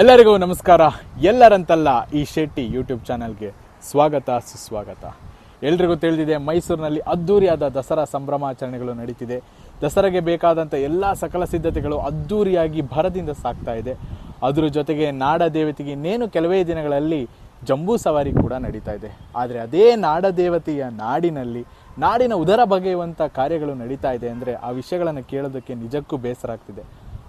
ಎಲ್ಲರಿಗೂ ನಮಸ್ಕಾರ. ಎಲ್ಲರಂತಲ್ಲ ಈ ಶೆಟ್ಟಿ ಯೂಟ್ಯೂಬ್ ಚಾನಲ್ಗೆ ಸ್ವಾಗತ, ಸುಸ್ವಾಗತ. ಎಲ್ರಿಗೂ ತಿಳಿದಿದೆ, ಮೈಸೂರಿನಲ್ಲಿ ಅದ್ದೂರಿಯಾದ ದಸರಾ ಸಂಭ್ರಮಾಚರಣೆಗಳು ನಡೀತಿದೆ. ದಸರಾಗೆ ಬೇಕಾದಂಥ ಎಲ್ಲ ಸಕಲ ಸಿದ್ಧತೆಗಳು ಅದ್ದೂರಿಯಾಗಿ ಭರದಿಂದ ಸಾಗ್ತಾ ಇದೆ. ಅದರ ಜೊತೆಗೆ ನಾಡ ದೇವತೆಗೆ ಇನ್ನೇನು ಕೆಲವೇ ದಿನಗಳಲ್ಲಿ ಜಂಬೂ ಸವಾರಿ ಕೂಡ ನಡೀತಾ ಇದೆ. ಆದರೆ ಅದೇ ನಾಡ ದೇವತೆಯ ನಾಡಿನಲ್ಲಿ, ನಾಡಿನ ಉದರ ಬಗೆಯುವಂಥ ಕಾರ್ಯಗಳು ನಡೀತಾ ಇದೆ ಅಂದರೆ ಆ ವಿಷಯಗಳನ್ನು ಕೇಳೋದಕ್ಕೆ ನಿಜಕ್ಕೂ ಬೇಸರ ಆಗ್ತಿದೆ.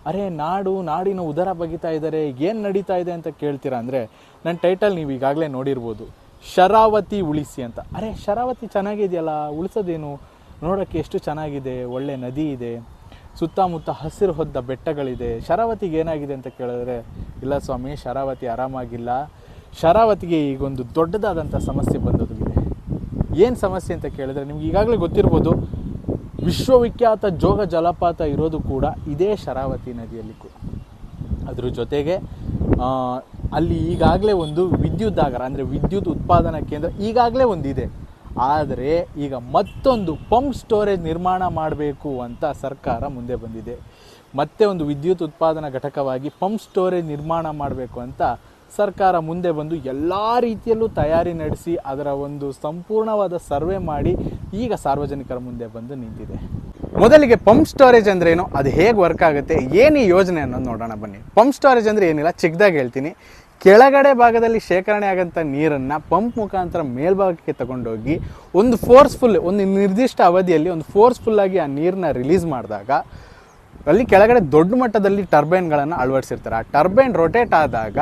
ಅರೆ, ನಾಡು, ನಾಡಿನ ಉದರ ಬಗಿತಾ ಇದ್ದಾರೆ ಏನು ನಡೀತಾ ಇದೆ ಅಂತ ಕೇಳ್ತೀರಾ ಅಂದರೆ ನನ್ನ ಟೈಟಲ್ ನೀವು ಈಗಾಗಲೇ ನೋಡಿರ್ಬೋದು, ಶರಾವತಿ ಉಳಿಸಿ ಅಂತ. ಅರೆ, ಶರಾವತಿ ಚೆನ್ನಾಗಿದೆಯಲ್ಲ, ಉಳಿಸೋದೇನು? ನೋಡೋಕ್ಕೆ ಎಷ್ಟು ಚೆನ್ನಾಗಿದೆ, ಒಳ್ಳೆ ನದಿ ಇದೆ, ಸುತ್ತಮುತ್ತ ಹಸಿರು ಹೊದ್ದ ಬೆಟ್ಟಗಳಿದೆ, ಶರಾವತಿಗೆ ಏನಾಗಿದೆ ಅಂತ ಕೇಳಿದ್ರೆ, ಇಲ್ಲ ಸ್ವಾಮಿ, ಶರಾವತಿ ಆರಾಮಾಗಿಲ್ಲ. ಶರಾವತಿಗೆ ಈಗೊಂದು ದೊಡ್ಡದಾದಂಥ ಸಮಸ್ಯೆ ಬಂದೊದಗಿದೆ. ಏನು ಸಮಸ್ಯೆ ಅಂತ ಕೇಳಿದ್ರೆ, ನಿಮ್ಗೆ ಈಗಾಗಲೇ ಗೊತ್ತಿರ್ಬೋದು ವಿಶ್ವವಿಖ್ಯಾತ ಜೋಗ ಜಲಪಾತ ಇರೋದು ಕೂಡ ಇದೇ ಶರಾವತಿ ನದಿಯಲ್ಲಿ ಕೂಡ. ಅದ್ರ ಜೊತೆಗೆ ಅಲ್ಲಿ ಈಗಾಗಲೇ ಒಂದು ವಿದ್ಯುತ್ ವಿದ್ಯುದಾಗರ, ಅಂದರೆ ವಿದ್ಯುತ್ ಉತ್ಪಾದನಾ ಕೇಂದ್ರ ಈಗಾಗಲೇ ಒಂದಿದೆ. ಆದರೆ ಈಗ ಮತ್ತೊಂದು ಪಂಪ್ ಸ್ಟೋರೇಜ್ ನಿರ್ಮಾಣ ಮಾಡಬೇಕು ಅಂತ ಸರ್ಕಾರ ಮುಂದೆ ಬಂದಿದೆ. ಮತ್ತೆ ಒಂದು ವಿದ್ಯುತ್ ಉತ್ಪಾದನಾ ಘಟಕವಾಗಿ ಪಂಪ್ ಸ್ಟೋರೇಜ್ ನಿರ್ಮಾಣ ಮಾಡಬೇಕು ಅಂತ ಸರ್ಕಾರ ಮುಂದೆ ಬಂದು ಎಲ್ಲ ರೀತಿಯಲ್ಲೂ ತಯಾರಿ ನಡೆಸಿ ಅದರ ಒಂದು ಸಂಪೂರ್ಣವಾದ ಸರ್ವೆ ಮಾಡಿ ಈಗ ಸಾರ್ವಜನಿಕರ ಮುಂದೆ ಬಂದು ನಿಂತಿದೆ. ಮೊದಲಿಗೆ ಪಂಪ್ ಸ್ಟೋರೇಜ್ ಅಂದ್ರೆ ಏನು? ಅದು ಹೇಗೆ ವರ್ಕ್ ಆಗುತ್ತೆ? ಏನು ಈ ಯೋಜನೆ ಅನ್ನೋದು ನೋಡೋಣ ಬನ್ನಿ. ಪಂಪ್ ಸ್ಟೋರೇಜ್ ಅಂದ್ರೆ ಏನಿಲ್ಲ? ಚಿಕ್ಕದಾಗಿ ಹೇಳ್ತೀನಿ. ಕೆಳಗಡೆ ಭಾಗದಲ್ಲಿ ಶೇಖರಣೆ ಆಗಂತ ನೀರನ್ನು ಪಂಪ್ ಮುಖಾಂತರ ಮೇಲ್ಭಾಗಕ್ಕೆ ತಗೊಂಡೋಗಿ ಒಂದು ಫೋರ್ಸ್ಫುಲ್ ಒಂದು ನಿರ್ದಿಷ್ಟ ಅವಧಿಯಲ್ಲಿ ಒಂದು ಫೋರ್ಸ್ಫುಲ್ ಆಗಿ ಆ ನೀರನ್ನ ರಿಲೀಸ್ ಮಾಡಿದಾಗ ಅಲ್ಲಿ ಕೆಳಗಡೆ ದೊಡ್ಡ ಮಟ್ಟದಲ್ಲಿ ಟರ್ಬೈನ್ಗಳನ್ನು ಅಳವಡಿಸಿರ್ತಾರೆ. ಆ ಟರ್ಬೈನ್ ರೊಟೇಟ್ ಆದಾಗ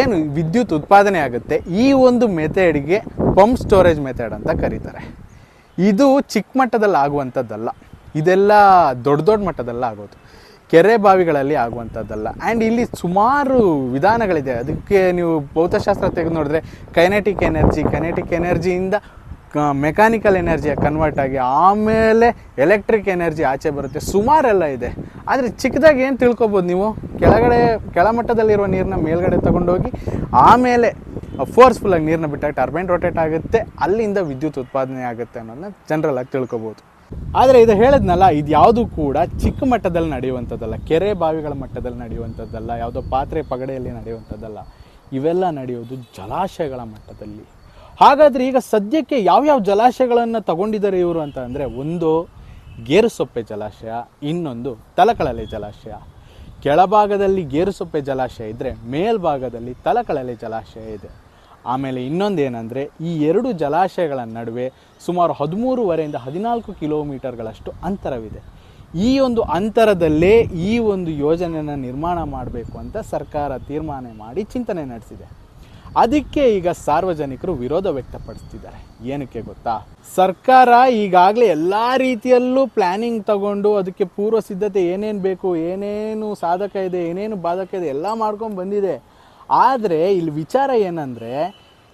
ಏನು ವಿದ್ಯುತ್ ಉತ್ಪಾದನೆ ಆಗುತ್ತೆ, ಈ ಒಂದು ಮೆಥಡ್ಗೆ ಪಂಪ್ ಸ್ಟೋರೇಜ್ ಮೆಥಡ್ ಅಂತ ಕರೀತಾರೆ. ಇದು ಚಿಕ್ಕ ಮಟ್ಟದಲ್ಲಿ ಆಗುವಂಥದ್ದಲ್ಲ. ಇದೆಲ್ಲ ದೊಡ್ಡ ದೊಡ್ಡ ಮಟ್ಟದಲ್ಲ ಆಗೋದು. ಕೆರೆ ಬಾವಿಗಳಲ್ಲಿ ಆಗುವಂಥದ್ದಲ್ಲ. ಆ್ಯಂಡ್ ಇಲ್ಲಿ ಸುಮಾರು ವಿಧಾನಗಳಿದೆ. ಅದಕ್ಕೆ ನೀವು ಭೌತಶಾಸ್ತ್ರ ತೆಗೆದು ನೋಡಿದ್ರೆ ಕೈನೆಟಿಕ್ ಎನರ್ಜಿ ಕೈನೆಟಿಕ್ ಎನರ್ಜಿಯಿಂದ ಮೆಕ್ಯಾನಿಕಲ್ ಎನರ್ಜಿಯ ಕನ್ವರ್ಟ್ ಆಗಿ ಆಮೇಲೆ ಎಲೆಕ್ಟ್ರಿಕ್ ಎನರ್ಜಿ ಆಚೆ ಬರುತ್ತೆ. ಸುಮಾರೆಲ್ಲ ಇದೆ. ಆದರೆ ಚಿಕ್ಕದಾಗಿ ಏನು ತಿಳ್ಕೊಬೋದು ನೀವು? ಕೆಳಗಡೆ, ಕೆಳಮಟ್ಟದಲ್ಲಿರುವ ನೀರನ್ನ ಮೇಲ್ಗಡೆ ತಗೊಂಡೋಗಿ, ಆಮೇಲೆ ಫೋರ್ಸ್ಫುಲ್ಲಾಗಿ ನೀರನ್ನ ಬಿಟ್ಟಾಗ ಟರ್ಬೈನ್ ರೊಟೇಟ್ ಆಗುತ್ತೆ. ಅಲ್ಲಿಂದ ವಿದ್ಯುತ್ ಉತ್ಪಾದನೆ ಆಗುತ್ತೆ ಅನ್ನೋದನ್ನ ಜನರಲ್ ಆಗಿ ತಿಳ್ಕೊಬೋದು. ಆದರೆ ಇದು ಹೇಳಿದ್ನಲ್ಲ, ಇದು ಯಾವುದು ಕೂಡ ಚಿಕ್ಕ ಮಟ್ಟದಲ್ಲಿ ನಡೆಯುವಂಥದ್ದಲ್ಲ, ಕೆರೆ ಬಾವಿಗಳ ಮಟ್ಟದಲ್ಲಿ ನಡೆಯುವಂಥದ್ದಲ್ಲ, ಯಾವುದೋ ಪಾತ್ರೆ ಪಗಡೆಯಲ್ಲಿ ನಡೆಯುವಂಥದ್ದಲ್ಲ, ಇವೆಲ್ಲ ನಡೆಯೋದು ಜಲಾಶಯಗಳ ಮಟ್ಟದಲ್ಲಿ. ಹಾಗಾದರೆ ಈಗ ಸದ್ಯಕ್ಕೆ ಯಾವ್ಯಾವ ಜಲಾಶಯಗಳನ್ನು ತಗೊಂಡಿದ್ದಾರೆ ಇವರು ಅಂತ ಅಂದರೆ ಒಂದು ಗೇರುಸೊಪ್ಪೆ ಜಲಾಶಯ, ಇನ್ನೊಂದು ತಲಕಳಲೆ ಜಲಾಶಯ. ಕೆಳಭಾಗದಲ್ಲಿ ಗೇರುಸೊಪ್ಪೆ ಜಲಾಶಯ ಇದ್ದರೆ ಮೇಲ್ಭಾಗದಲ್ಲಿ ತಲಕಳಲೆ ಜಲಾಶಯ ಇದೆ. ಆಮೇಲೆ ಇನ್ನೊಂದು ಏನಂದರೆ ಈ ಎರಡು ಜಲಾಶಯಗಳ ನಡುವೆ ಸುಮಾರು ಹದಿಮೂರುವರೆಯಿಂದ ಹದಿನಾಲ್ಕು ಕಿಲೋಮೀಟರ್ಗಳಷ್ಟು ಅಂತರವಿದೆ. ಈ ಒಂದು ಅಂತರದಲ್ಲೇ ಈ ಒಂದು ಯೋಜನೆಯನ್ನು ನಿರ್ಮಾಣ ಮಾಡಬೇಕು ಅಂತ ಸರ್ಕಾರ ತೀರ್ಮಾನ ಮಾಡಿ ಚಿಂತನೆ ನಡೆಸಿದೆ. ಅದಕ್ಕೆ ಈಗ ಸಾರ್ವಜನಿಕರು ವಿರೋಧ ವ್ಯಕ್ತಪಡಿಸ್ತಿದ್ದಾರೆ. ಏನಕ್ಕೆ ಗೊತ್ತಾ? ಸರ್ಕಾರ ಈಗಾಗಲೇ ಎಲ್ಲ ರೀತಿಯಲ್ಲೂ ಪ್ಲಾನಿಂಗ್ ತಗೊಂಡು ಅದಕ್ಕೆ ಪೂರ್ವ ಸಿದ್ಧತೆ ಏನೇನು ಬೇಕು, ಏನೇನು ಸಾಧಕ ಇದೆ, ಏನೇನು ಬಾಧಕ ಇದೆ ಎಲ್ಲ ಮಾಡ್ಕೊಂಡು ಬಂದಿದೆ. ಆದರೆ ಇಲ್ಲಿ ವಿಚಾರ ಏನಂದರೆ,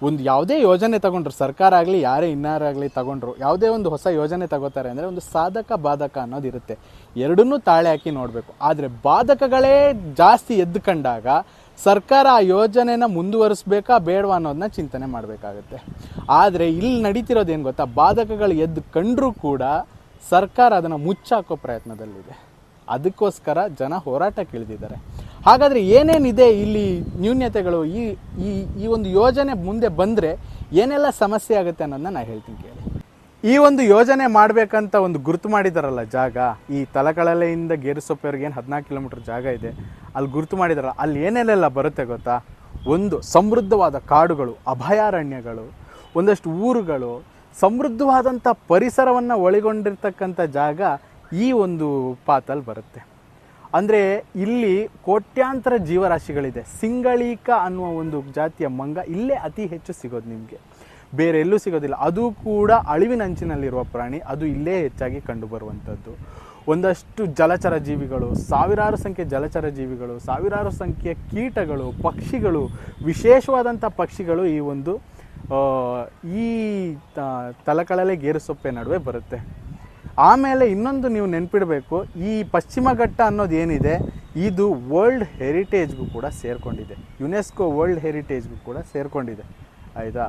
ಒಂದು ಯಾವುದೇ ಯೋಜನೆ ತಗೊಂಡ್ರು, ಸರ್ಕಾರ ಆಗಲಿ, ಯಾರೇ ಇನ್ನಾರಾಗಲಿ ತಗೊಂಡ್ರು, ಯಾವುದೇ ಒಂದು ಹೊಸ ಯೋಜನೆ ತಗೋತಾರೆ ಅಂದರೆ ಒಂದು ಸಾಧಕ, ಬಾಧಕ ಅನ್ನೋದು ಇರುತ್ತೆ. ಎರಡನ್ನೂ ತಾಳೆ ಹಾಕಿ ನೋಡಬೇಕು. ಆದರೆ ಬಾಧಕಗಳೇ ಜಾಸ್ತಿ ಎದ್ದು ಕಂಡಾಗ ಸರ್ಕಾರ ಆ ಯೋಜನೆನ ಮುಂದುವರಿಸ್ಬೇಕಾ ಬೇಡವಾ ಅನ್ನೋದನ್ನ ಚಿಂತನೆ ಮಾಡಬೇಕಾಗುತ್ತೆ. ಆದರೆ ಇಲ್ಲಿ ನಡೀತಿರೋದೇನು ಗೊತ್ತಾ? ಬಾಧಕಗಳು ಎದ್ದು ಕಂಡರೂ ಕೂಡ ಸರ್ಕಾರ ಅದನ್ನು ಮುಚ್ಚಾಕೋ ಪ್ರಯತ್ನದಲ್ಲಿದೆ. ಅದಕ್ಕೋಸ್ಕರ ಜನ ಹೋರಾಟ ಇಳಿದಿದ್ದಾರೆ ಹಾಗಾದರೆ ಏನೇನಿದೆ ಇಲ್ಲಿ ನ್ಯೂನ್ಯತೆಗಳು? ಈ ಈ ಒಂದು ಯೋಜನೆ ಮುಂದೆ ಬಂದರೆ ಏನೆಲ್ಲ ಸಮಸ್ಯೆ ಆಗುತ್ತೆ ಅನ್ನೋದನ್ನ ನಾನು ಹೇಳ್ತೀನಿ ಕೇಳಿ. ಈ ಒಂದು ಯೋಜನೆ ಮಾಡಬೇಕಂತ ಒಂದು ಗುರುತು ಮಾಡಿದಾರಲ್ಲ ಜಾಗ, ಈ ತಲಕಳಲೆಯಿಂದ ಗೇರುಸೊಪ್ಪೆಯವ್ರಿಗೆ ಏನು ಹದಿನಾಲ್ಕು ಕಿಲೋಮೀಟರ್ ಜಾಗ ಇದೆ, ಅಲ್ಲಿ ಗುರುತು ಮಾಡಿದಾರಲ್ಲ, ಅಲ್ಲಿ ಏನೇನೆಲ್ಲ ಬರುತ್ತೆ ಗೊತ್ತಾ? ಒಂದು ಸಮೃದ್ಧವಾದ ಕಾಡುಗಳು, ಅಭಯಾರಣ್ಯಗಳು, ಒಂದಷ್ಟು ಊರುಗಳು ಸಮೃದ್ಧವಾದಂಥ ಪರಿಸರವನ್ನು ಒಳಗೊಂಡಿರ್ತಕ್ಕಂಥ ಜಾಗ ಈ ಒಂದು ಪಾತಲ್ಲಿ ಬರುತ್ತೆ. ಅಂದರೆ ಇಲ್ಲಿ ಕೋಟ್ಯಾಂತರ ಜೀವರಾಶಿಗಳಿದೆ. ಸಿಂಗಳೀಕ ಅನ್ನುವ ಒಂದು ಜಾತಿಯ ಮಂಗ ಇಲ್ಲೇ ಅತಿ ಹೆಚ್ಚು ಸಿಗೋದು ನಿಮಗೆ. ಬೇರೆ ಎಲ್ಲೂ ಸಿಗೋದಿಲ್ಲ. ಅದು ಕೂಡ ಅಳಿವಿನಂಚಿನಲ್ಲಿರುವ ಪ್ರಾಣಿ. ಅದು ಇಲ್ಲೇ ಹೆಚ್ಚಾಗಿ ಕಂಡುಬರುವಂಥದ್ದು. ಒಂದಷ್ಟು ಜಲಚರ ಜೀವಿಗಳು, ಸಾವಿರಾರು ಸಂಖ್ಯೆ ಜಲಚರ ಜೀವಿಗಳು, ಸಾವಿರಾರು ಸಂಖ್ಯೆಯ ಕೀಟಗಳು, ಪಕ್ಷಿಗಳು, ವಿಶೇಷವಾದಂಥ ಪಕ್ಷಿಗಳು ಈ ಒಂದು ಈ ತಲಕಳಲೆ ಗೇರುಸೊಪ್ಪೆ ನಡುವೆ ಬರುತ್ತೆ. ಆಮೇಲೆ ಇನ್ನೊಂದು ನೀವು ನೆನ್ಪಿಡಬೇಕು, ಈ ಪಶ್ಚಿಮ ಘಟ್ಟ ಅನ್ನೋದು ಏನಿದೆ, ಇದು ವರ್ಲ್ಡ್ ಹೆರಿಟೇಜ್ಗೂ ಕೂಡ ಸೇರಿಕೊಂಡಿದೆ. ಯುನೆಸ್ಕೋ ವರ್ಲ್ಡ್ ಹೆರಿಟೇಜ್ಗೂ ಕೂಡ ಸೇರಿಕೊಂಡಿದೆ. ಆಯಿತಾ?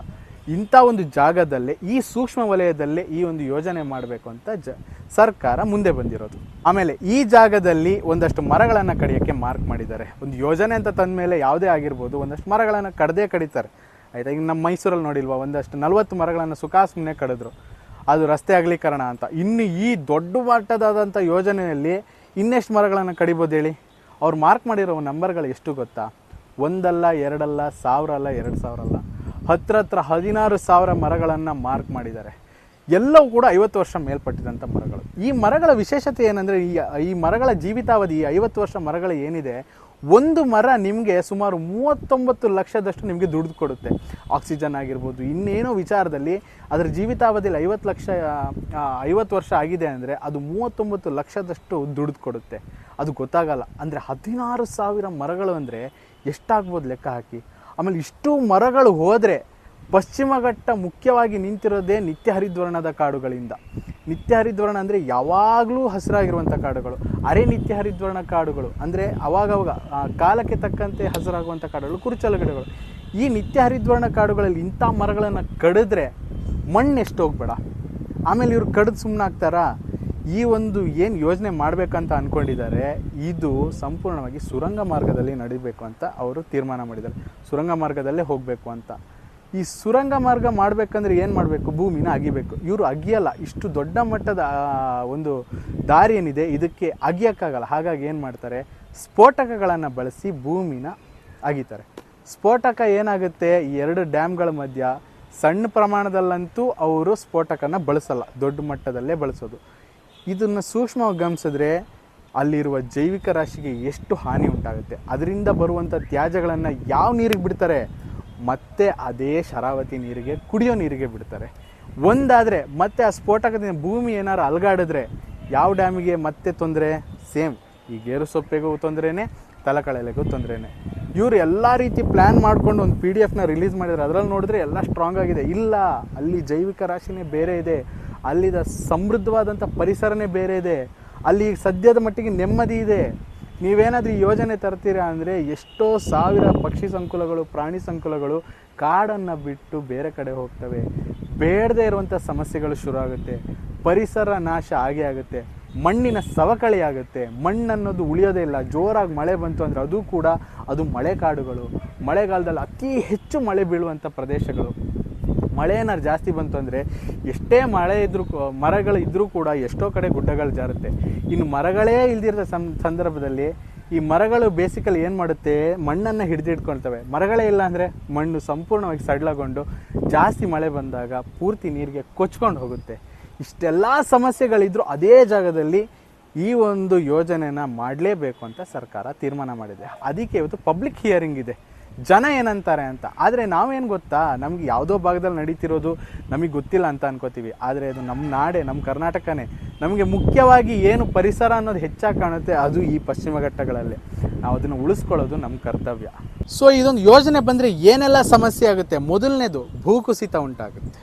ಇಂಥ ಒಂದು ಜಾಗದಲ್ಲೇ, ಈ ಸೂಕ್ಷ್ಮ ವಲಯದಲ್ಲೇ ಈ ಒಂದು ಯೋಜನೆ ಮಾಡಬೇಕು ಅಂತ ಜ, ಸರ್ಕಾರ ಮುಂದೆ ಬಂದಿರೋದು. ಆಮೇಲೆ ಈ ಜಾಗದಲ್ಲಿ ಒಂದಷ್ಟು ಮರಗಳನ್ನು ಕಡಿಯೋಕ್ಕೆ ಮಾರ್ಕ್ ಮಾಡಿದ್ದಾರೆ. ಒಂದು ಯೋಜನೆ ಅಂತ ತಂದ ಮೇಲೆ ಯಾವುದೇ ಆಗಿರ್ಬೋದು, ಒಂದಷ್ಟು ಮರಗಳನ್ನು ಕಡದೇ ಕಡಿತಾರೆ. ಆಯ್ತಾ, ಈಗ ನಮ್ಮ ಮೈಸೂರಲ್ಲಿ ನೋಡಿಲ್ವಾ, ಒಂದಷ್ಟು ನಲವತ್ತು ಮರಗಳನ್ನು ಸುಖಾಸುಮ್ಮನೆ ಕಡಿದ್ರು. ಅದು ರಸ್ತೆ ಅಗಲೀಕರಣ ಅಂತ. ಇನ್ನು ಈ ದೊಡ್ಡ ಮಟ್ಟದಾದಂಥ ಯೋಜನೆಯಲ್ಲಿ ಇನ್ನೆಷ್ಟು ಮರಗಳನ್ನು ಕಡಿಬೋದು ಹೇಳಿ? ಅವ್ರು ಮಾರ್ಕ್ ಮಾಡಿರೋ ನಂಬರ್ಗಳು ಎಷ್ಟು ಗೊತ್ತಾ? ಒಂದಲ್ಲ, ಎರಡಲ್ಲ ಸಾವಿರ ಅಲ್ಲ ಎರಡು ಸಾವಿರ ಅಲ್ಲ ಹತ್ರ ಹತ್ರ ಹದಿನಾರು ಸಾವಿರ ಮರಗಳನ್ನು ಮಾರ್ಕ್ ಮಾಡಿದ್ದಾರೆ. ಎಲ್ಲವೂ ಕೂಡ ಐವತ್ತು ವರ್ಷ ಮೇಲ್ಪಟ್ಟಿದಂಥ ಮರಗಳು. ಈ ಮರಗಳ ವಿಶೇಷತೆ ಏನಂದರೆ ಈ ಈ ಮರಗಳ ಜೀವಿತಾವಧಿ ಐವತ್ತು ವರ್ಷ ಮರಗಳು ಏನಿದೆ, ಒಂದು ಮರ ನಿಮಗೆ ಸುಮಾರು ಮೂವತ್ತೊಂಬತ್ತು ಲಕ್ಷದಷ್ಟು ನಿಮಗೆ ದುಡ್ಡು ಕೊಡುತ್ತೆ. ಆಕ್ಸಿಜನ್ ಆಗಿರ್ಬೋದು, ಇನ್ನೇನೋ ವಿಚಾರದಲ್ಲಿ ಅದರ ಜೀವಿತಾವಧಿಯಲ್ಲಿ ಐವತ್ತು ಲಕ್ಷ ಐವತ್ತು ವರ್ಷ ಆಗಿದೆ ಅಂದರೆ ಅದು ಮೂವತ್ತೊಂಬತ್ತು ಲಕ್ಷದಷ್ಟು ದುಡ್ಡು ಕೊಡುತ್ತೆ. ಅದು ಗೊತ್ತಾಗಲ್ಲ. ಅಂದರೆ ಹದಿನಾರು ಸಾವಿರ ಮರಗಳು ಅಂದರೆ ಎಷ್ಟಾಗ್ಬೋದು ಲೆಕ್ಕ ಹಾಕಿ? ಆಮೇಲೆ ಇಷ್ಟು ಮರಗಳು ಹೋದರೆ ಪಶ್ಚಿಮ ಘಟ್ಟ ಮುಖ್ಯವಾಗಿ ನಿಂತಿರೋದೇ ನಿತ್ಯ ಹರಿದ್ವರ್ಣದ ಕಾಡುಗಳಿಂದ. ನಿತ್ಯ ಹರಿದ್ವರ್ಣ ಅಂದರೆ ಯಾವಾಗಲೂ ಹಸಿರಾಗಿರುವಂಥ ಕಾಡುಗಳು. ಅರೆ ನಿತ್ಯ ಹರಿದ್ವರ್ಣ ಕಾಡುಗಳು ಅಂದರೆ ಅವಾಗವಾಗ ಕಾಲಕ್ಕೆ ತಕ್ಕಂತೆ ಹಸಿರಾಗುವಂಥ ಕಾಡುಗಳು ಕುರುಚಲ ಗಿಡಗಳು ಈ ನಿತ್ಯ ಹರಿದ್ವರ್ಣ ಕಾಡುಗಳಲ್ಲಿ ಇಂಥ ಮರಗಳನ್ನು ಕಡಿದ್ರೆ ಮಣ್ಣು ಎಷ್ಟು ಹೋಗ್ಬೇಡ ಆಮೇಲೆ ಇವರು ಕಡಿದು ಸುಮ್ಮನಾಗ್ತಾರಾ ಈ ಒಂದು ಏನು ಯೋಜನೆ ಮಾಡಬೇಕಂತ ಅಂದ್ಕೊಂಡಿದ್ದಾರೆ ಇದು ಸಂಪೂರ್ಣವಾಗಿ ಸುರಂಗ ಮಾರ್ಗದಲ್ಲಿ ನಡಿಬೇಕು ಅಂತ ಅವರು ತೀರ್ಮಾನ ಮಾಡಿದ್ದಾರೆ. ಸುರಂಗ ಮಾರ್ಗದಲ್ಲೇ ಹೋಗಬೇಕು ಅಂತ. ಈ ಸುರಂಗ ಮಾರ್ಗ ಮಾಡಬೇಕಂದ್ರೆ ಏನು ಮಾಡಬೇಕು? ಭೂಮಿನ ಅಗಿಬೇಕು. ಇವರು ಅಗಿಯಲ್ಲ. ಇಷ್ಟು ದೊಡ್ಡ ಮಟ್ಟದ ಒಂದು ದಾರಿ ಏನಿದೆ, ಇದಕ್ಕೆ ಅಗಿಯೋಕ್ಕಾಗಲ್ಲ. ಹಾಗಾಗಿ ಏನು ಮಾಡ್ತಾರೆ? ಸ್ಫೋಟಕಗಳನ್ನು ಬಳಸಿ ಭೂಮಿನ ಅಗಿತಾರೆ. ಸ್ಫೋಟಕ ಏನಾಗುತ್ತೆ? ಈ ಎರಡು ಡ್ಯಾಮ್ಗಳ ಮಧ್ಯ ಸಣ್ಣ ಪ್ರಮಾಣದಲ್ಲಂತೂ ಅವರು ಸ್ಫೋಟಕನ ಬಳಸಲ್ಲ. ದೊಡ್ಡ ಮಟ್ಟದಲ್ಲೇ ಬಳಸೋದು. ಇದನ್ನು ಸೂಕ್ಷ್ಮವಾಗಿ ಗಮನಿಸಿದ್ರೆ ಅಲ್ಲಿರುವ ಜೈವಿಕ ರಾಶಿಗೆ ಎಷ್ಟು ಹಾನಿ ಉಂಟಾಗುತ್ತೆ. ಅದರಿಂದ ಬರುವಂಥ ತ್ಯಾಜ್ಯಗಳನ್ನು ಯಾವ ನೀರಿಗೆ ಬಿಡ್ತಾರೆ? ಮತ್ತೆ ಅದೇ ಶರಾವತಿ ನೀರಿಗೆ, ಕುಡಿಯೋ ನೀರಿಗೆ ಬಿಡ್ತಾರೆ. ಒಂದಾದರೆ ಮತ್ತೆ ಆ ಸ್ಫೋಟಕದಿಂದ ಭೂಮಿ ಏನಾರು ಅಲ್ಗಾಡಿದ್ರೆ ಯಾವ ಡ್ಯಾಮಿಗೆ ಮತ್ತೆ ತೊಂದರೆ? ಸೇಮ್, ಈ ಗೇರು ಸೊಪ್ಪೆಗೂ ತೊಂದರೆನೇ, ತಲಕಳೆಲೆಗೂ ತೊಂದರೆನೇ. ಇವರು ಎಲ್ಲ ರೀತಿ ಪ್ಲ್ಯಾನ್ ಮಾಡ್ಕೊಂಡು ಒಂದು ಪಿ ಡಿ ಎಫ್ನ ರಿಲೀಸ್ ಮಾಡಿದ್ರು ಅದರಲ್ಲಿ ನೋಡಿದ್ರೆ ಎಲ್ಲ ಸ್ಟ್ರಾಂಗ್ ಆಗಿದೆ. ಇಲ್ಲ, ಅಲ್ಲಿ ಜೈವಿಕ ರಾಶಿನೇ ಬೇರೆ ಇದೆ. ಅಲ್ಲಿದ ಸಮೃದ್ಧವಾದಂಥ ಪರಿಸರನೇ ಬೇರೆ ಇದೆ. ಅಲ್ಲಿ ಸದ್ಯದ ಮಟ್ಟಿಗೆ ನೆಮ್ಮದಿ ಇದೆ. ನೀವೇನಾದರೂ ಯೋಜನೆ ತರ್ತೀರಾ ಅಂದರೆ ಎಷ್ಟೋ ಸಾವಿರ ಪಕ್ಷಿ ಸಂಕುಲಗಳು, ಪ್ರಾಣಿ ಸಂಕುಲಗಳು ಕಾಡನ್ನು ಬಿಟ್ಟು ಬೇರೆ ಕಡೆ ಹೋಗ್ತವೆ. ಬೇಡದೇ ಇರುವಂಥ ಸಮಸ್ಯೆಗಳು ಶುರು ಆಗುತ್ತೆ. ಪರಿಸರ ನಾಶ ಆಗೇ ಆಗುತ್ತೆ. ಮಣ್ಣಿನ ಸವಕಳಿ ಆಗುತ್ತೆ. ಮಣ್ಣನ್ನೋದು ಉಳಿಯೋದೇ ಇಲ್ಲ. ಜೋರಾಗಿ ಮಳೆ ಬಂತು ಅಂದರೆ ಅದು ಕೂಡ ಅದು ಮಳೆ ಕಾಡುಗಳು ಮಳೆಗಾಲದಲ್ಲಿ ಅತಿ ಹೆಚ್ಚು ಮಳೆ ಬೀಳುವಂಥ ಪ್ರದೇಶಗಳು. ಮಳೆ ಏನಾದ್ರು ಜಾಸ್ತಿ ಬಂತು ಅಂದರೆ ಎಷ್ಟೇ ಮಳೆ ಇದ್ರೂ ಮರಗಳು ಇದ್ದರೂ ಕೂಡ ಎಷ್ಟೋ ಕಡೆ ಗುಡ್ಡಗಳು ಜಾರುತ್ತೆ. ಇನ್ನು ಮರಗಳೇ ಇಲ್ದಿರೋ ಸಂದರ್ಭದಲ್ಲಿ ಈ ಮರಗಳು ಬೇಸಿಕಲಿ ಏನು ಮಾಡುತ್ತೆ? ಮಣ್ಣನ್ನು ಹಿಡಿದಿಟ್ಕೊಳ್ತವೆ. ಮರಗಳೇ ಇಲ್ಲ ಅಂದರೆ ಮಣ್ಣು ಸಂಪೂರ್ಣವಾಗಿ ಸಡ್ಲಗೊಂಡು ಜಾಸ್ತಿ ಮಳೆ ಬಂದಾಗ ಪೂರ್ತಿ ನೀರಿಗೆ ಕೊಚ್ಕೊಂಡು ಹೋಗುತ್ತೆ. ಇಷ್ಟೆಲ್ಲ ಸಮಸ್ಯೆಗಳಿದ್ರೂ ಅದೇ ಜಾಗದಲ್ಲಿ ಈ ಒಂದು ಯೋಜನೆನ ಮಾಡಲೇಬೇಕು ಅಂತ ಸರ್ಕಾರ ತೀರ್ಮಾನ ಮಾಡಿದೆ. ಅದಕ್ಕೆ ಇವತ್ತು ಪಬ್ಲಿಕ್ ಹಿಯರಿಂಗ್ ಇದೆ. ಜನ ಏನಂತಾರೆ ಅಂತ. ಆದರೆ ನಾವೇನು ಗೊತ್ತಾ? ನಮ್ಗೆ ಯಾವುದೋ ಭಾಗದಲ್ಲಿ ನಡೀತಿರೋದು ನಮಗೆ ಗೊತ್ತಿಲ್ಲ ಅಂತ ಅನ್ಕೋತೀವಿ. ಆದರೆ ಅದು ನಮ್ಮ ನಾಡೆ ನಮ್ಮ ಕರ್ನಾಟಕನೇ. ನಮಗೆ ಮುಖ್ಯವಾಗಿ ಏನು ಪರಿಸರ ಅನ್ನೋದು ಹೆಚ್ಚಾಗಿ ಕಾಣುತ್ತೆ ಅದು ಈ ಪಶ್ಚಿಮ ಘಟ್ಟಗಳಲ್ಲಿ. ನಾವು ಅದನ್ನು ಉಳಿಸ್ಕೊಳ್ಳೋದು ನಮ್ಮ ಕರ್ತವ್ಯ. ಸೊ ಇದೊಂದು ಯೋಜನೆ ಬಂದರೆ ಏನೆಲ್ಲ ಸಮಸ್ಯೆ ಆಗುತ್ತೆ? ಮೊದಲನೇದು ಭೂಕುಸಿತ ಉಂಟಾಗುತ್ತೆ.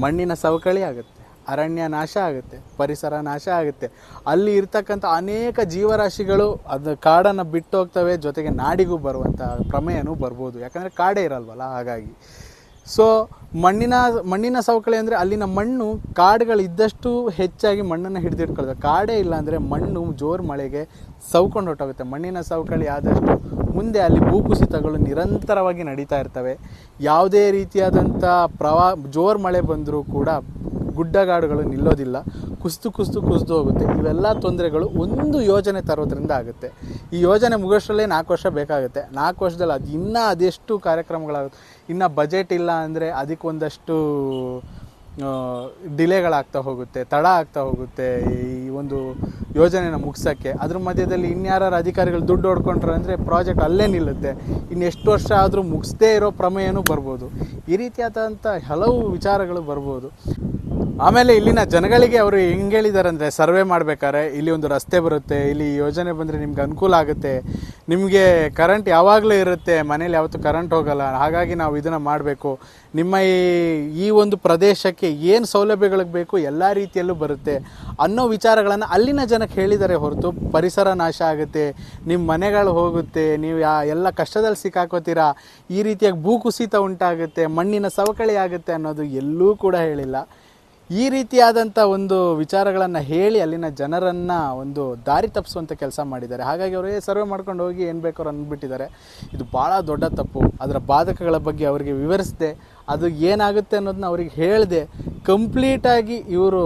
ಮಣ್ಣಿನ ಸವಕಳಿ ಆಗುತ್ತೆ. ಅರಣ್ಯ ನಾಶ ಆಗುತ್ತೆ, ಪರಿಸರ ನಾಶ ಆಗುತ್ತೆ. ಅಲ್ಲಿ ಇರ್ತಕ್ಕಂಥ ಅನೇಕ ಜೀವರಾಶಿಗಳು ಅದು ಕಾಡನ್ನು ಬಿಟ್ಟು ಹೋಗ್ತವೆ, ಜೊತೆಗೆ ನಾಡಿಗೂ ಬರುವಂಥ ಪ್ರಮೇಯನೂ ಬರ್ಬೋದು. ಯಾಕಂದರೆ ಕಾಡೇ ಇರಲ್ವಲ್ಲ, ಹಾಗಾಗಿ. ಸೊ ಮಣ್ಣಿನ ಮಣ್ಣಿನ ಸವಕಳಿ ಅಂದರೆ ಅಲ್ಲಿನ ಮಣ್ಣು ಕಾಡುಗಳು ಇದ್ದಷ್ಟು ಹೆಚ್ಚಾಗಿ ಮಣ್ಣನ್ನು ಹಿಡಿದಿಟ್ಕೊಳ್ತವೆ ಕಾಡೇ ಇಲ್ಲ ಅಂದರೆ ಮಣ್ಣು ಜೋರು ಮಳೆಗೆ ಸವ್ಕೊಂಡು ಹೊಟ್ಟೋಗುತ್ತೆ ಮಣ್ಣಿನ ಸವಕಳಿ ಆದಷ್ಟು ಮುಂದೆ ಅಲ್ಲಿ ಭೂಕುಸಿತಗಳು ನಿರಂತರವಾಗಿ ನಡೀತಾ ಇರ್ತವೆ. ಯಾವುದೇ ರೀತಿಯಾದಂಥ ಪ್ರವಾ, ಜೋರು ಮಳೆ ಬಂದರೂ ಕೂಡ ಗುಡ್ಡಗಾಡುಗಳು ನಿಲ್ಲೋದಿಲ್ಲ ಕುಸಿದು ಕುಸಿದು ಕುಸಿದು ಹೋಗುತ್ತೆ. ಇವೆಲ್ಲ ತೊಂದರೆಗಳು ಒಂದು ಯೋಜನೆ ತರೋದ್ರಿಂದ ಆಗುತ್ತೆ. ಈ ಯೋಜನೆ ಮುಗಿಸೋಷ್ಟರಲ್ಲೇ ನಾಲ್ಕು ವರ್ಷ ಬೇಕಾಗುತ್ತೆ. ನಾಲ್ಕು ವರ್ಷದಲ್ಲಿ ಅದು ಇನ್ನೂ ಅದೆಷ್ಟು ಕಾರ್ಯಕ್ರಮಗಳಾಗುತ್ತೆ. ಇನ್ನು ಬಜೆಟ್ ಇಲ್ಲ ಅಂದರೆ ಅದಕ್ಕೊಂದಷ್ಟು ಡಿಲೇಗಳಾಗ್ತಾ ಹೋಗುತ್ತೆ, ತಡ ಆಗ್ತಾ ಹೋಗುತ್ತೆ ಈ ಒಂದು ಯೋಜನೆನ ಮುಗಿಸೋಕ್ಕೆ. ಅದ್ರ ಮಧ್ಯದಲ್ಲಿ ಇನ್ಯಾರು ಅಧಿಕಾರಿಗಳು ದುಡ್ಡು ಹೊಡ್ಕೊಂಡ್ರೆ ಅಂದರೆ ಪ್ರಾಜೆಕ್ಟ್ ಅಲ್ಲೇ ನಿಲ್ಲುತ್ತೆ. ಇನ್ನು ಎಷ್ಟು ವರ್ಷ ಆದರೂ ಮುಗಿಸ್ದೇ ಇರೋ ಪ್ರಮೇಯನೂ ಬರ್ಬೋದು. ಈ ರೀತಿಯಾದಂಥ ಹಲವು ವಿಚಾರಗಳು ಬರ್ಬೋದು. ಆಮೇಲೆ ಇಲ್ಲಿನ ಜನಗಳಿಗೆ ಅವರು ಹೆಂಗೆ ಹೇಳಿದ್ದಾರೆ ಅಂದರೆ ಸರ್ವೆ ಮಾಡಬೇಕಾದ್ರೆ ಇಲ್ಲಿ ಒಂದು ರಸ್ತೆ ಬರುತ್ತೆ, ಇಲ್ಲಿ ಯೋಜನೆ ಬಂದರೆ ನಿಮ್ಗೆ ಅನುಕೂಲ ಆಗುತ್ತೆ, ನಿಮಗೆ ಕರೆಂಟ್ ಯಾವಾಗಲೂ ಇರುತ್ತೆ, ಮನೇಲಿ ಯಾವತ್ತೂ ಕರೆಂಟ್ ಹೋಗಲ್ಲ, ಹಾಗಾಗಿ ನಾವು ಇದನ್ನು ಮಾಡಬೇಕು. ನಿಮ್ಮ ಈ ಈ ಒಂದು ಪ್ರದೇಶಕ್ಕೆ ಏನು ಸೌಲಭ್ಯಗಳಿಗೆ ಬೇಕು ಎಲ್ಲ ರೀತಿಯಲ್ಲೂ ಬರುತ್ತೆ ಅನ್ನೋ ವಿಚಾರಗಳನ್ನು ಅಲ್ಲಿನ ಜನಕ್ಕೆ ಹೇಳಿದ್ದಾರೆ ಹೊರತು ಪರಿಸರ ನಾಶ ಆಗುತ್ತೆ ನಿಮ್ಮ ಮನೆಗಳು ಹೋಗುತ್ತೆ, ನೀವು ಯಾ, ಎಲ್ಲ ಕಷ್ಟದಲ್ಲಿ ಸಿಕ್ಕಾಕೋತೀರಾ, ಈ ರೀತಿಯಾಗಿ ಭೂಕುಸಿತ ಉಂಟಾಗುತ್ತೆ, ಮಣ್ಣಿನ ಸವಕಳಿ ಆಗುತ್ತೆ ಅನ್ನೋದು ಎಲ್ಲೂ ಕೂಡ ಹೇಳಿಲ್ಲ. ಈ ರೀತಿಯಾದಂಥ ಒಂದು ವಿಚಾರಗಳನ್ನು ಹೇಳಿ ಅಲ್ಲಿನ ಜನರನ್ನು ಒಂದು ದಾರಿ ತಪ್ಪಿಸುವಂಥ ಕೆಲಸ ಮಾಡಿದ್ದಾರೆ. ಹಾಗಾಗಿ ಅವರೇ ಸರ್ವೆ ಮಾಡ್ಕೊಂಡು ಹೋಗಿ ಏನು ಬೇಕಾದ್ರು ಅಂದ್ಬಿಟ್ಟಿದ್ದಾರೆ. ಇದು ಭಾಳ ದೊಡ್ಡ ತಪ್ಪು. ಅದರ ಬಾಧಕಗಳ ಬಗ್ಗೆ ಅವರಿಗೆ ವಿವರಿಸಿದೆ. ಅದು ಏನಾಗುತ್ತೆ ಅನ್ನೋದನ್ನ ಅವ್ರಿಗೆ ಹೇಳಿದೆ. ಕಂಪ್ಲೀಟಾಗಿ ಇವರು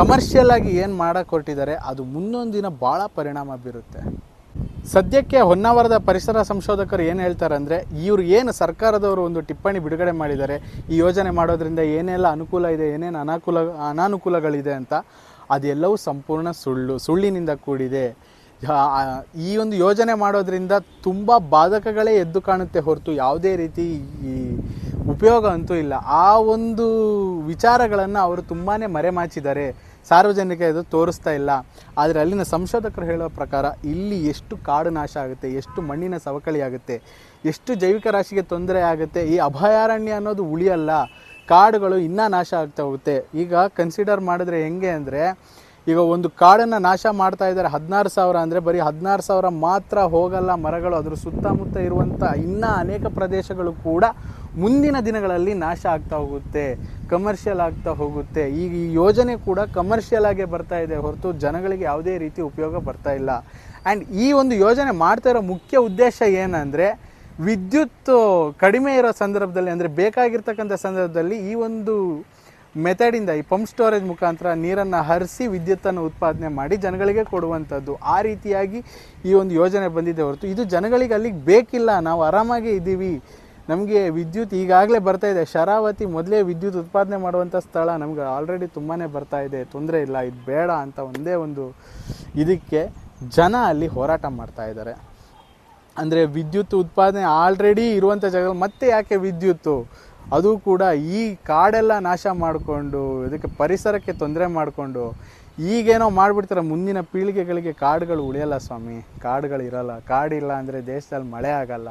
ಕಮರ್ಷಿಯಲ್ ಆಗಿ ಏನು ಮಾಡೋಕ್ಕೆ ಹೊರಟಿದ್ದಾರೆ, ಅದು ಮುಂದೊಂದು ದಿನ ಭಾಳ ಪರಿಣಾಮ ಬೀರುತ್ತೆ. ಸದ್ಯಕ್ಕೆ ಹೊನ್ನಾವರದ ಪರಿಸರ ಸಂಶೋಧಕರು ಏನು ಹೇಳ್ತಾರೆ ಅಂದರೆ ಇವರು ಏನು ಸರ್ಕಾರದವರು ಒಂದು ಟಿಪ್ಪಣಿ ಬಿಡುಗಡೆ ಮಾಡಿದ್ದಾರೆ, ಈ ಯೋಜನೆ ಮಾಡೋದ್ರಿಂದ ಏನೆಲ್ಲ ಅನುಕೂಲ ಇದೆ, ಏನೇನು ಅನಾನುಕೂಲ ಅನಾನುಕೂಲಗಳಿದೆ ಅಂತ, ಅದೆಲ್ಲವೂ ಸಂಪೂರ್ಣ ಸುಳ್ಳು, ಸುಳ್ಳಿನಿಂದ ಕೂಡಿದೆ. ಈ ಒಂದು ಯೋಜನೆ ಮಾಡೋದ್ರಿಂದ ತುಂಬ ಬಾಧಕಗಳೇ ಎದ್ದು ಕಾಣುತ್ತೆ ಹೊರತು ಯಾವುದೇ ರೀತಿ ಈ ಉಪಯೋಗ ಅಂತೂ ಇಲ್ಲ. ಆ ಒಂದು ವಿಚಾರಗಳನ್ನು ಅವರು ತುಂಬಾ ಮರೆಮಾಚಿದ್ದಾರೆ. ಸಾರ್ವಜನಿಕ ಇದು ತೋರಿಸ್ತಾ ಇಲ್ಲ. ಆದರೆ ಅಲ್ಲಿನ ಸಂಶೋಧಕರು ಹೇಳುವ ಪ್ರಕಾರ ಇಲ್ಲಿ ಎಷ್ಟು ಕಾಡು ನಾಶ ಆಗುತ್ತೆ, ಎಷ್ಟು ಮಣ್ಣಿನ ಸವಕಳಿ ಆಗುತ್ತೆ, ಎಷ್ಟು ಜೈವಿಕ ರಾಶಿಗೆ ತೊಂದರೆ ಆಗುತ್ತೆ, ಈ ಅಭಯಾರಣ್ಯ ಅನ್ನೋದು ಉಳಿಯಲ್ಲ. ಕಾಡುಗಳು ಇನ್ನೂ ನಾಶ ಆಗ್ತಾ ಹೋಗುತ್ತೆ. ಈಗ ಕನ್ಸಿಡರ್ ಮಾಡಿದ್ರೆ ಹೆಂಗೆ ಅಂದರೆ, ಈಗ ಒಂದು ಕಾಡನ್ನು ನಾಶ ಮಾಡ್ತಾ ಇದ್ದಾರೆ ಹದಿನಾರು ಸಾವಿರ ಅಂದರೆ ಬರೀ ಹದಿನಾರು ಸಾವಿರ ಮಾತ್ರ ಹೋಗಲ್ಲ ಮರಗಳು, ಅದರ ಸುತ್ತಮುತ್ತ ಇರುವಂಥ ಇನ್ನೂ ಅನೇಕ ಪ್ರದೇಶಗಳು ಕೂಡ ಮುಂದಿನ ದಿನಗಳಲ್ಲಿ ನಾಶ ಆಗ್ತಾ ಹೋಗುತ್ತೆ ಕಮರ್ಷಿಯಲ್ ಆಗ್ತಾ ಹೋಗುತ್ತೆ. ಈಗ ಈ ಯೋಜನೆ ಕೂಡ ಕಮರ್ಷಿಯಲ್ ಆಗೇ ಬರ್ತಾ ಇದೆ ಹೊರತು ಜನಗಳಿಗೆ ಯಾವುದೇ ರೀತಿ ಉಪಯೋಗ ಬರ್ತಾ ಇಲ್ಲ. ಆ್ಯಂಡ್ ಈ ಒಂದು ಯೋಜನೆ ಮಾಡ್ತಾ ಇರೋ ಮುಖ್ಯ ಉದ್ದೇಶ ಏನಂದರೆ, ವಿದ್ಯುತ್ ಕಡಿಮೆ ಇರೋ ಸಂದರ್ಭದಲ್ಲಿ ಅಂದರೆ ಬೇಕಾಗಿರ್ತಕ್ಕಂಥ ಸಂದರ್ಭದಲ್ಲಿ ಈ ಒಂದು ಮೆಥಡಿಂದ ಈ ಪಂಪ್ ಸ್ಟೋರೇಜ್ ಮುಖಾಂತರ ನೀರನ್ನು ಹರಿಸಿ ವಿದ್ಯುತ್ತನ್ನು ಉತ್ಪಾದನೆ ಮಾಡಿ ಜನಗಳಿಗೆ ಕೊಡುವಂಥದ್ದು ಆ ರೀತಿಯಾಗಿ ಈ ಒಂದು ಯೋಜನೆ ಬಂದಿದೆ ಹೊರತು. ಇದು ಜನಗಳಿಗೆ ಅಲ್ಲಿಗೆ ಬೇಕಿಲ್ಲ, ನಾವು ಆರಾಮಾಗಿ ಇದ್ದೀವಿ. ನಮಗೆ ವಿದ್ಯುತ್ ಈಗಾಗಲೇ ಬರ್ತಾ ಇದೆ. ಶರಾವತಿ ಮೊದಲೇ ವಿದ್ಯುತ್ ಉತ್ಪಾದನೆ ಮಾಡುವಂಥ ಸ್ಥಳ ನಮಗೆ ಆಲ್ರೆಡಿ ತುಂಬಾ ಬರ್ತಾ ಇದೆ. ತೊಂದರೆ ಇಲ್ಲ, ಇದು ಬೇಡ ಅಂತ ಒಂದೇ ಒಂದು ಇದಕ್ಕೆ ಜನ ಅಲ್ಲಿ ಹೋರಾಟ ಮಾಡ್ತಾ ಇದ್ದಾರೆ ಅಂದರೆ ವಿದ್ಯುತ್ ಉತ್ಪಾದನೆ ಆಲ್ರೆಡಿ ಇರುವಂಥ ಜಾಗದಲ್ಲಿ ಮತ್ತೆ ಯಾಕೆ ವಿದ್ಯುತ್ತು ಅದು ಕೂಡ ಈ ಕಾಡೆಲ್ಲ ನಾಶ ಮಾಡಿಕೊಂಡು, ಇದಕ್ಕೆ ಪರಿಸರಕ್ಕೆ ತೊಂದರೆ ಮಾಡಿಕೊಂಡು, ಈಗೇನೋ ಮಾಡಿಬಿಡ್ತಾರೆ. ಮುಂದಿನ ಪೀಳಿಗೆಗಳಿಗೆ ಕಾಡುಗಳು ಉಳಿಯಲ್ಲ ಸ್ವಾಮಿ. ಕಾಡುಗಳು ಇರಲ್ಲ. ಕಾಡಿಲ್ಲ ಅಂದರೆ ದೇಶದಲ್ಲಿ ಮಳೆ ಆಗಲ್ಲ.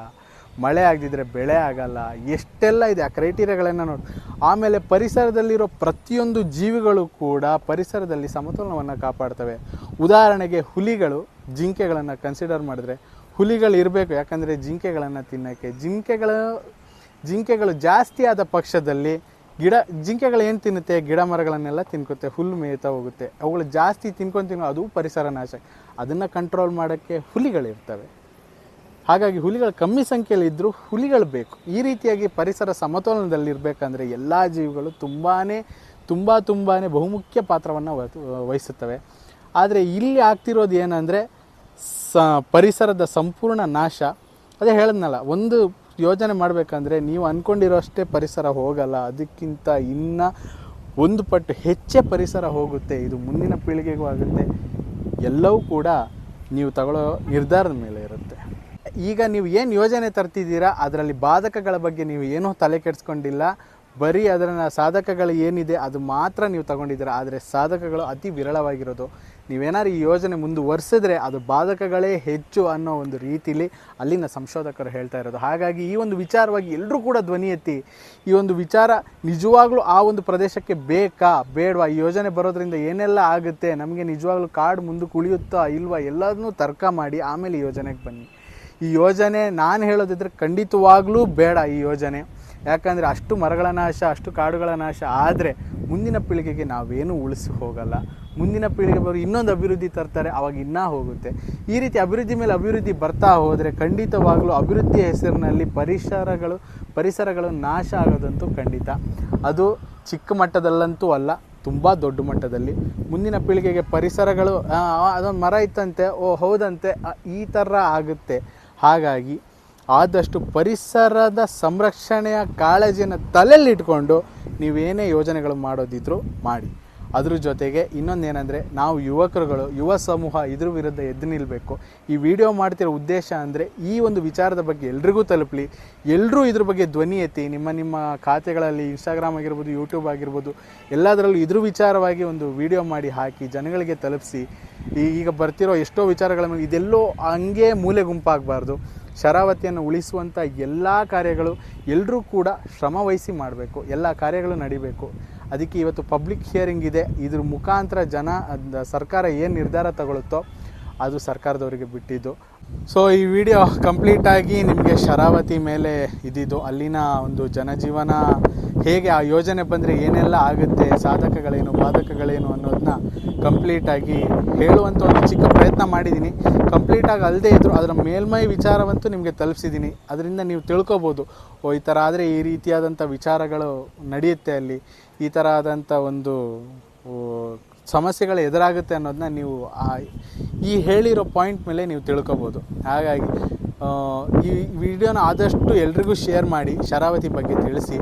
ಮಳೆ ಆಗದಿದ್ರೆ ಬೆಳೆ ಆಗಲ್ಲ, ಎಷ್ಟೆಲ್ಲ ಇದೆ ಆ ಕ್ರೈಟೀರಿಯಾಗಳನ್ನು ನೋಡಿ. ಆಮೇಲೆ ಪರಿಸರದಲ್ಲಿರೋ ಪ್ರತಿಯೊಂದು ಜೀವಿಗಳು ಕೂಡ ಪರಿಸರದಲ್ಲಿ ಸಮತೋಲನವನ್ನು ಕಾಪಾಡ್ತವೆ. ಉದಾಹರಣೆಗೆ ಹುಲಿಗಳು ಜಿಂಕೆಗಳನ್ನು ಕನ್ಸಿಡರ್ ಮಾಡಿದ್ರೆ ಹುಲಿಗಳು ಇರಬೇಕು, ಯಾಕಂದರೆ ಜಿಂಕೆಗಳನ್ನು ತಿನ್ನೋಕ್ಕೆ. ಜಿಂಕೆಗಳು ಜಿಂಕೆಗಳು ಜಾಸ್ತಿ ಆದ ಪಕ್ಷದಲ್ಲಿ ಗಿಡ, ಜಿಂಕೆಗಳು ಏನು ತಿನ್ನುತ್ತೆ? ಗಿಡ ಮರಗಳನ್ನೆಲ್ಲ ತಿನ್ಕೊತ್ತೆ, ಹುಲ್ಲು ಮೇಯ್ತಾ ಹೋಗುತ್ತೆ. ಅವುಗಳು ಜಾಸ್ತಿ ತಿನ್ಕೊಂಡು ತಿನ್ನೋ ಅದು ಪರಿಸರ ನಾಶ. ಅದನ್ನು ಕಂಟ್ರೋಲ್ ಮಾಡೋಕ್ಕೆ ಹುಲಿಗಳಿರ್ತವೆ. ಹಾಗಾಗಿ ಹುಲಿಗಳು ಕಮ್ಮಿ ಸಂಖ್ಯೆಯಲ್ಲಿ ಇದ್ದರೂ ಹುಲಿಗಳು ಬೇಕು. ಈ ರೀತಿಯಾಗಿ ಪರಿಸರ ಸಮತೋಲನದಲ್ಲಿರಬೇಕಂದ್ರೆ ಎಲ್ಲ ಜೀವಿಗಳು ತುಂಬಾ ತುಂಬ ತುಂಬಾ ಬಹುಮುಖ್ಯ ಪಾತ್ರವನ್ನು ವಹಿಸುತ್ತವೆ. ಆದರೆ ಇಲ್ಲಿ ಆಗ್ತಿರೋದು ಏನಂದರೆ ಸ, ಪರಿಸರದ ಸಂಪೂರ್ಣ ನಾಶ. ಅದೇ ಹೇಳಿದ್ನಲ್ಲ, ಒಂದು ಯೋಜನೆ ಮಾಡಬೇಕಂದ್ರೆ ನೀವು ಅಂದ್ಕೊಂಡಿರೋಷ್ಟೇ ಪರಿಸರ ಹೋಗಲ್ಲ, ಅದಕ್ಕಿಂತ ಇನ್ನು ಒಂದು ಪಟ್ಟು ಹೆಚ್ಚೇ ಪರಿಸರ ಹೋಗುತ್ತೆ, ಇದು ಮುಂದಿನ ಪೀಳಿಗೆಗೂ ಆಗುತ್ತೆ, ಎಲ್ಲವೂ ಕೂಡ ನೀವು ತಗೊಳ್ಳೋ ನಿರ್ಧಾರದ ಮೇಲೆ ಇರುತ್ತೆ. ಈಗ ನೀವು ಏನು ಯೋಜನೆ ತರ್ತಿದ್ದೀರಾ, ಅದರಲ್ಲಿ ಬಾಧಕಗಳ ಬಗ್ಗೆ ನೀವು ಏನೂ ತಲೆ ಕೆಡಿಸ್ಕೊಂಡಿಲ್ಲ. ಬರೀ ಅದರ ಸಾಧಕಗಳು ಏನಿದೆ, ಅದು ಮಾತ್ರ ನೀವು ತಗೊಂಡಿದ್ದೀರಾ. ಆದರೆ ಸಾಧಕಗಳು ಅತಿ ವಿರಳವಾಗಿರೋದು. ನೀವೇನಾದ್ರು ಈ ಯೋಜನೆ ಮುಂದುವರಿಸಿದ್ರೆ ಅದು ಬಾಧಕಗಳೇ ಹೆಚ್ಚು ಅನ್ನೋ ಒಂದು ರೀತಿಲಿ ಅಲ್ಲಿನ ಸಂಶೋಧಕರು ಹೇಳ್ತಾ ಇರೋದು. ಹಾಗಾಗಿ ಈ ಒಂದು ವಿಚಾರವಾಗಿ ಎಲ್ಲರೂ ಕೂಡ ಧ್ವನಿ ಎತ್ತಿ, ಈ ಒಂದು ವಿಚಾರ ನಿಜವಾಗ್ಲೂ ಆ ಒಂದು ಪ್ರದೇಶಕ್ಕೆ ಬೇಕಾ, ಬೇಡವಾ? ಈ ಯೋಜನೆ ಬರೋದ್ರಿಂದ ಏನೆಲ್ಲ ಆಗುತ್ತೆ? ನಮಗೆ ನಿಜವಾಗ್ಲೂ ಕಾಡು ಮುಂದಕ್ಕೆ ಉಳಿಯುತ್ತಾ ಇಲ್ವಾ? ಎಲ್ಲದನ್ನೂ ತರ್ಕ ಮಾಡಿ ಆಮೇಲೆ ಯೋಜನೆಗೆ ಬನ್ನಿ. ಈ ಯೋಜನೆ ನಾನು ಹೇಳೋದಿದ್ರೆ ಖಂಡಿತವಾಗ್ಲೂ ಬೇಡ ಈ ಯೋಜನೆ. ಯಾಕಂದರೆ ಅಷ್ಟು ಮರಗಳ ನಾಶ, ಅಷ್ಟು ಕಾಡುಗಳ ನಾಶ ಆದರೆ ಮುಂದಿನ ಪೀಳಿಗೆಗೆ ನಾವೇನು ಉಳಿಸಿ ಹೋಗಲ್ಲ. ಮುಂದಿನ ಪೀಳಿಗೆ ಬರೋ ಇನ್ನೊಂದು ಅಭಿವೃದ್ಧಿ ತರ್ತಾರೆ, ಅವಾಗ ಇನ್ನೂ ಹೋಗುತ್ತೆ. ಈ ರೀತಿ ಅಭಿವೃದ್ಧಿ ಮೇಲೆ ಅಭಿವೃದ್ಧಿ ಬರ್ತಾ ಹೋದರೆ ಖಂಡಿತವಾಗಲೂ ಅಭಿವೃದ್ಧಿಯ ಹೆಸರಿನಲ್ಲಿ ಪರಿಸರಗಳು ಪರಿಸರಗಳು ನಾಶ ಆಗೋದಂತೂ ಖಂಡಿತ. ಅದು ಚಿಕ್ಕ ಮಟ್ಟದಲ್ಲಂತೂ ಅಲ್ಲ, ತುಂಬ ದೊಡ್ಡ ಮಟ್ಟದಲ್ಲಿ. ಮುಂದಿನ ಪೀಳಿಗೆಗೆ ಪರಿಸರಗಳು ಅದೊಂದು ಮರ ಇತ್ತಂತೆ, ಓ, ಹೌದಂತೆ ಈ ಥರ ಆಗುತ್ತೆ. ಹಾಗಾಗಿ ಆದಷ್ಟು ಪರಿಸರದ ಸಂರಕ್ಷಣೆಯ ಕಾಳಜಿಯನ್ನು ತಲೆಯಲ್ಲಿಟ್ಕೊಂಡು ನೀವೇನೇ ಯೋಜನೆಗಳು ಮಾಡೋದಿದ್ರು ಮಾಡಿ. ಅದ್ರ ಜೊತೆಗೆ ಇನ್ನೊಂದೇನೆಂದರೆ ನಾವು ಯುವಕರುಗಳು, ಯುವ ಸಮೂಹ ಇದ್ರ ವಿರುದ್ಧ ಎದ್ದು ನಿಲ್ಲಬೇಕು ಈ ವಿಡಿಯೋ ಮಾಡ್ತಿರೋ ಉದ್ದೇಶ ಅಂದರೆ ಈ ಒಂದು ವಿಚಾರದ ಬಗ್ಗೆ ಎಲ್ರಿಗೂ ತಲುಪಲಿ. ಎಲ್ಲರೂ ಇದ್ರ ಬಗ್ಗೆ ಧ್ವನಿ ಎತ್ತಿ, ನಿಮ್ಮ ನಿಮ್ಮ ಖಾತೆಗಳಲ್ಲಿ ಇನ್ಸ್ಟಾಗ್ರಾಮ್ ಆಗಿರ್ಬೋದು ಯೂಟ್ಯೂಬ್ ಆಗಿರ್ಬೋದು, ಎಲ್ಲದರಲ್ಲೂ ಇದ್ರ ವಿಚಾರವಾಗಿ ಒಂದು ವಿಡಿಯೋ ಮಾಡಿ ಹಾಕಿ ಜನಗಳಿಗೆ ತಲುಪಿಸಿ. ಈಗ ಬರ್ತಿರೋ ಎಷ್ಟೋ ವಿಚಾರಗಳ ಮೇಲೆ ಇದೆಲ್ಲೋ ಹಂಗೆ ಮೂಲೆ ಗುಂಪಾಗಬಾರ್ದು. ಶರಾವತಿಯನ್ನು ಉಳಿಸುವಂಥ ಎಲ್ಲ ಕಾರ್ಯಗಳು ಎಲ್ಲರೂ ಕೂಡ ಶ್ರಮವಹಿಸಿ ಮಾಡಬೇಕು, ಎಲ್ಲ ಕಾರ್ಯಗಳು ನಡಿಬೇಕು. ಅದಕ್ಕೆ ಇವತ್ತು ಪಬ್ಲಿಕ್ ಹಿಯರಿಂಗ್ ಇದೆ. ಇದ್ರ ಮುಖಾಂತರ ಜನ ಸರ್ಕಾರ ಏನು ನಿರ್ಧಾರ ತಗೊಳುತ್ತೋ ಅದು ಸರ್ಕಾರದವರಿಗೆ ಬಿಟ್ಟಿದ್ದು. ಸೊ ಈ ವಿಡಿಯೋ ಕಂಪ್ಲೀಟಾಗಿ ನಿಮಗೆ ಶರಾವತಿ ಮೇಲೆ ಇದ್ದಿದ್ದು ಅಲ್ಲಿನ ಒಂದು ಜನಜೀವನ ಹೇಗೆ, ಆ ಯೋಜನೆ ಬಂದರೆ ಏನೆಲ್ಲ ಆಗುತ್ತೆ, ಸಾಧಕಗಳೇನು, ಬಾಧಕಗಳೇನು ಅನ್ನೋದನ್ನ ಕಂಪ್ಲೀಟಾಗಿ ಹೇಳುವಂಥ ಒಂದು ಚಿಕ್ಕ ಪ್ರಯತ್ನ ಮಾಡಿದ್ದೀನಿ. ಕಂಪ್ಲೀಟಾಗಿ ಅಲ್ಲದೆ ಇದ್ದರೂ ಅದರ ಮೇಲ್ಮೈ ವಿಚಾರವಂತೂ ನಿಮಗೆ ತಲುಪಿಸಿದ್ದೀನಿ. ಅದರಿಂದ ನೀವು ತಿಳ್ಕೊಬೋದು. ಓ, ಈ ಥರ ಆದರೆ ಈ ರೀತಿಯಾದಂಥ ವಿಚಾರಗಳು ನಡೆಯುತ್ತೆ ಅಲ್ಲಿ. ಈ ಥರ ಆದಂಥ ಒಂದು ಸಮಸ್ಯೆಗಳು ಎದುರಾಗುತ್ತೆ ಅನ್ನೋದನ್ನ ನೀವು ಈ ಹೇಳಿರೋ ಪಾಯಿಂಟ್ ಮೇಲೆ ನೀವು ತಿಳ್ಕೊಬೋದು. ಹಾಗಾಗಿ ಈ ವಿಡಿಯೋನ ಆದಷ್ಟು ಎಲ್ರಿಗೂ ಶೇರ್ ಮಾಡಿ, ಶರಾವತಿ ಬಗ್ಗೆ ತಿಳಿಸಿ.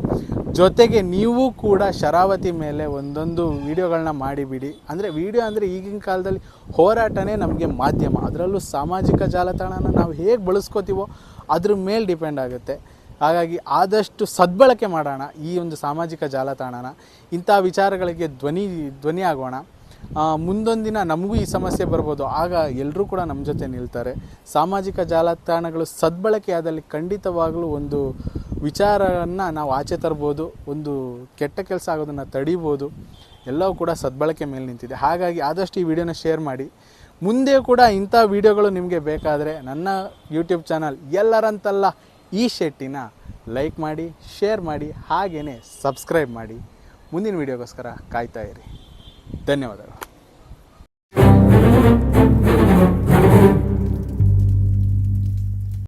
ಜೊತೆಗೆ ನೀವು ಕೂಡ ಶರಾವತಿ ಮೇಲೆ ಒಂದೊಂದು ವಿಡಿಯೋಗಳನ್ನ ಮಾಡಿಬಿಡಿ. ಅಂದರೆ ವಿಡಿಯೋ ಅಂದರೆ ಈಗಿನ ಕಾಲದಲ್ಲಿ ಹೋರಾಟನೇ ನಮಗೆ ಮಾಧ್ಯಮ. ಅದರಲ್ಲೂ ಸಾಮಾಜಿಕ ಜಾಲತಾಣನ ನಾವು ಹೇಗೆ ಬಳಸ್ಕೋತೀವೋ ಅದ್ರ ಮೇಲೆ ಡಿಪೆಂಡ್ ಆಗುತ್ತೆ. ಹಾಗಾಗಿ ಆದಷ್ಟು ಸದ್ಬಳಕೆ ಮಾಡೋಣ ಈ ಒಂದು ಸಾಮಾಜಿಕ ಜಾಲತಾಣನ. ಇಂಥ ವಿಚಾರಗಳಿಗೆ ಧ್ವನಿ ಧ್ವನಿ ಆಗೋಣ. ಮುಂದೊಂದಿನ ನಮಗೂ ಈ ಸಮಸ್ಯೆ ಬರ್ಬೋದು. ಆಗ ಎಲ್ಲರೂ ಕೂಡ ನಮ್ಮ ಜೊತೆ ನಿಲ್ತಾರೆ. ಸಾಮಾಜಿಕ ಜಾಲತಾಣಗಳು ಸದ್ಬಳಕೆ ಆದಲ್ಲಿ ಖಂಡಿತವಾಗಲೂ ಒಂದು ವಿಚಾರವನ್ನು ನಾವು ಆಚೆ ತರ್ಬೋದು. ಒಂದು ಕೆಟ್ಟ ಕೆಲಸ ಆಗೋದನ್ನು ತಡಿಬೋದು. ಎಲ್ಲವೂ ಕೂಡ ಸದ್ಬಳಕೆ ಮೇಲೆ ನಿಂತಿದೆ. ಹಾಗಾಗಿ ಆದಷ್ಟು ಈ ವಿಡಿಯೋನ ಶೇರ್ ಮಾಡಿ. ಮುಂದೆ ಕೂಡ ಇಂಥ ವಿಡಿಯೋಗಳು ನಿಮಗೆ ಬೇಕಾದರೆ ನನ್ನ ಯೂಟ್ಯೂಬ್ ಚಾನಲ್ ಎಲ್ಲರಂತಲ್ಲ ಈ ಶೆಟ್ಟಿನ ಲೈಕ್ ಮಾಡಿ ಶೇರ್ ಮಾಡಿ ಹಾಗೆಯೇ ಸಬ್ಸ್ಕ್ರೈಬ್ ಮಾಡಿ. ಮುಂದಿನ ವಿಡಿಯೋಗೋಸ್ಕರ ಕಾಯ್ತಾ ಇರಿ. ಧನ್ಯವಾದಗಳು.